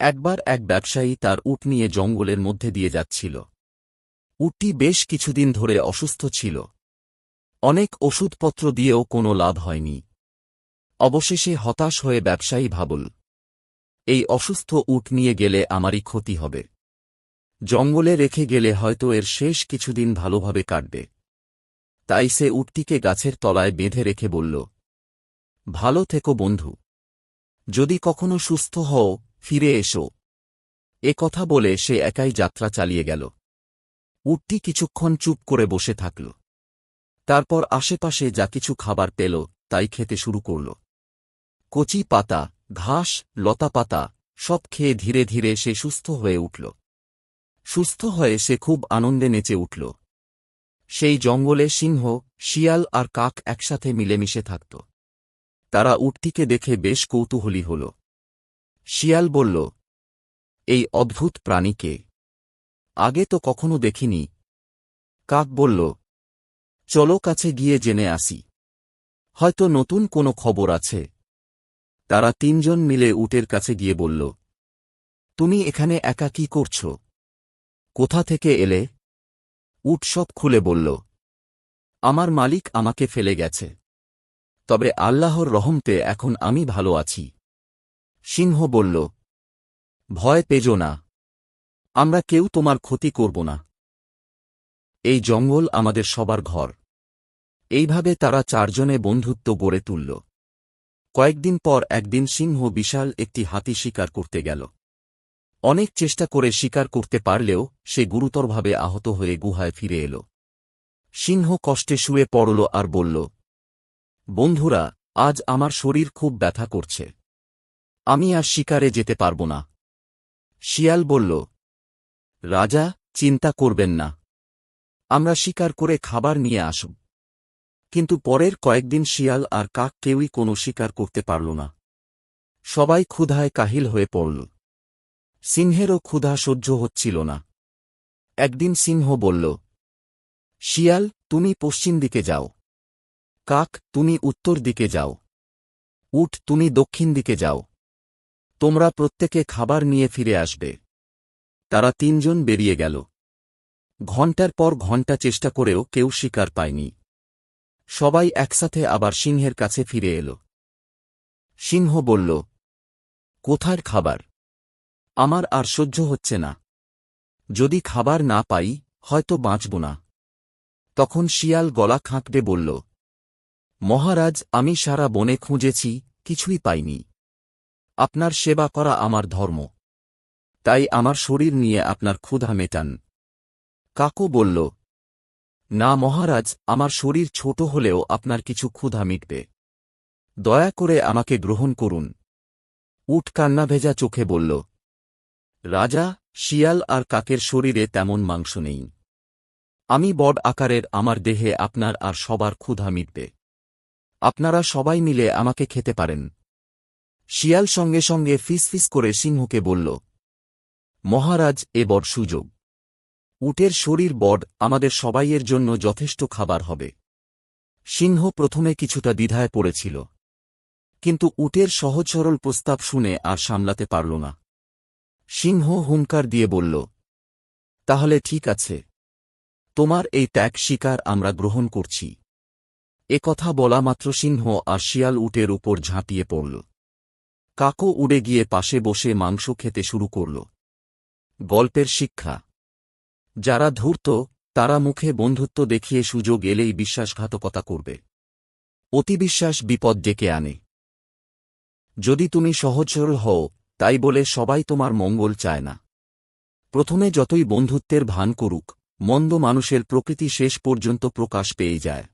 একবার এক ব্যবসায়ী তার উট নিয়ে জঙ্গলের মধ্যে দিয়ে যাচ্ছিল। উটটি বেশ কিছুদিন ধরে অসুস্থ ছিল। অনেক ওষুধপত্র দিয়েও কোনো লাভ হয়নি। অবশেষে হতাশ হয়ে ব্যবসায়ী ভাবল, এই অসুস্থ উট নিয়ে গেলে আমারই ক্ষতি হবে। জঙ্গলে রেখে গেলে হয়তো এর শেষ কিছুদিন ভালোভাবে কাটবে। তাই সে উটটিকে গাছের তলায় বেঁধে রেখে বলল, ভালো থেকো বন্ধু। যদি কখনো সুস্থ হও ফিরে এসো। এ কথা বলে সে একাই যাত্রা চালিয়ে গেল। উটটি কিছুক্ষণ চুপ করে বসে থাকল। তারপর আশেপাশে যা কিছু খাবার পেল তাই খেতে শুরু করল। কচি পাতা, ঘাস, লতা পাতা, সব খেয়ে ধীরে ধীরে সে সুস্থ হয়ে উঠল। সুস্থ হয়ে সে খুব আনন্দে নেচে উঠল। সেই জঙ্গলে সিংহ, শিয়াল আর কাক একসাথে মিলেমিশে থাকত। তারা উটটিকে দেখে বেশ কৌতূহলী হল। শিয়াল বলল, এই অদ্ভুত প্রাণীকে আগে তো কখনো দেখিনি। কাক বলল, চলো কাছে গিয়ে জেনে আসি। হয়তো নতুন কোনো খবর আছে। তারা তিনজন মিলে উটের কাছে গিয়ে বলল, তুমি এখানে একা কি করছ? কোথা থেকে এলে? উট সব খুলে বলল, আমার মালিক আমাকে ফেলে গেছে। তবে আল্লাহর রহমতে এখন আমি ভালো আছি। সিংহ বলল, ভয় পেজো না। আমরা কেউ তোমার ক্ষতি করব না। এই জঙ্গল আমাদের সবার ঘর। এইভাবে তারা চারজনে বন্ধুত্ব গড়ে তুলল। কয়েকদিন পর একদিন সিংহ বিশাল একটি হাতি শিকার করতে গেল। অনেক চেষ্টা করে শিকার করতে পারলেও সে গুরুতরভাবে আহত হয়ে গুহায় ফিরে এল। সিংহ কষ্টে শুয়ে পড়ল আর বলল, বন্ধুরা, আজ আমার শরীর খুব ব্যথা করছে। আমি আর শিকারে যেতে পারব না। শিয়াল বলল, রাজা, চিন্তা করবেন না। আমরা শিকার করে খাবার নিয়ে আসব। কিন্তু পরের কয়েকদিন শিয়াল আর কাক কেউই কোনো শিকার করতে পারল না। সবাই ক্ষুধায় কাহিল হয়ে পড়ল। সিংহেরও ক্ষুধা সহ্য হচ্ছিল না। একদিন সিংহ বলল, শিয়াল, তুমি পশ্চিম দিকে যাও। কাক, তুমি উত্তর দিকে যাও। উট, তুমি দক্ষিণ দিকে যাও। তোমরা প্রত্যেকে খাবার নিয়ে ফিরে আসবে। তারা তিনজন বেরিয়ে গেল। ঘণ্টার পর ঘণ্টা চেষ্টা করেও কেউ শিকার পায়নি। সবাই একসাথে আবার সিংহের কাছে ফিরে এল। সিংহ বলল কোথার খাবার? আমার আর সহ্য হচ্ছে না। যদি খাবার না পাই, হয়তো বাঁচব না। তখন শিয়াল গলা খাঁকড়ে বলল, মহারাজ, আমি সারা বনে খুঁজেছি, কিছুই পাইনি। আপনার সেবা করা আমার ধর্ম। তাই আমার শরীর নিয়ে আপনার ক্ষুধা মেটান। কাকু বলল, না মহারাজ, আমার শরীর ছোট হলেও আপনার কিছু ক্ষুধা মিটবে। দয়া করে আমাকে গ্রহণ করুন। উট কান্না ভেজা চোখে বলল, রাজা, শিয়াল আর কাকের শরীরে তেমন মাংস নেই। আমি বড আকারের আমার দেহে আপনার আর সবার ক্ষুধা মিটবে। আপনারা সবাই মিলে আমাকে খেতে পারেন। শিয়াল সঙ্গে সঙ্গে ফিসফিস করে সিংহকে বলল, মহারাজ, এ বড় সুযোগ। উটের শরীর বড, আমাদের সবাইয়ের জন্য যথেষ্ট খাবার হবে। সিংহ প্রথমে কিছুটা দ্বিধায় পড়েছিল। কিন্তু উটের সহজ সরল প্রস্তাব শুনে আর সামলাতে পারল না। সিংহ হুঙ্কার দিয়ে বলল, তাহলে ঠিক আছে। তোমার এই ত্যাগ শিকার আমরা গ্রহণ করছি। এ কথা বলা মাত্র সিংহ আর শিয়াল উটের উপর ঝাঁপিয়ে পড়ল। কাকো উড়ে গিয়ে পাশে বসে মাংস খেতে শুরু করল। গল্পের শিক্ষা। যারা ধূর্ত, তারা মুখে বন্ধুত্ব দেখিয়ে সুযোগ এলেই বিশ্বাসঘাতকতা করবে। অতিবিশ্বাস বিপদ ডেকে আনে। যদি তুমি সহজ সরল হও, তাই বলে সবাই তোমার মঙ্গল চায় না। প্রথমে যতই বন্ধুত্বের ভান করুক, মন্দ মানুষের প্রকৃতি শেষ পর্যন্ত প্রকাশ পেয়ে যায়।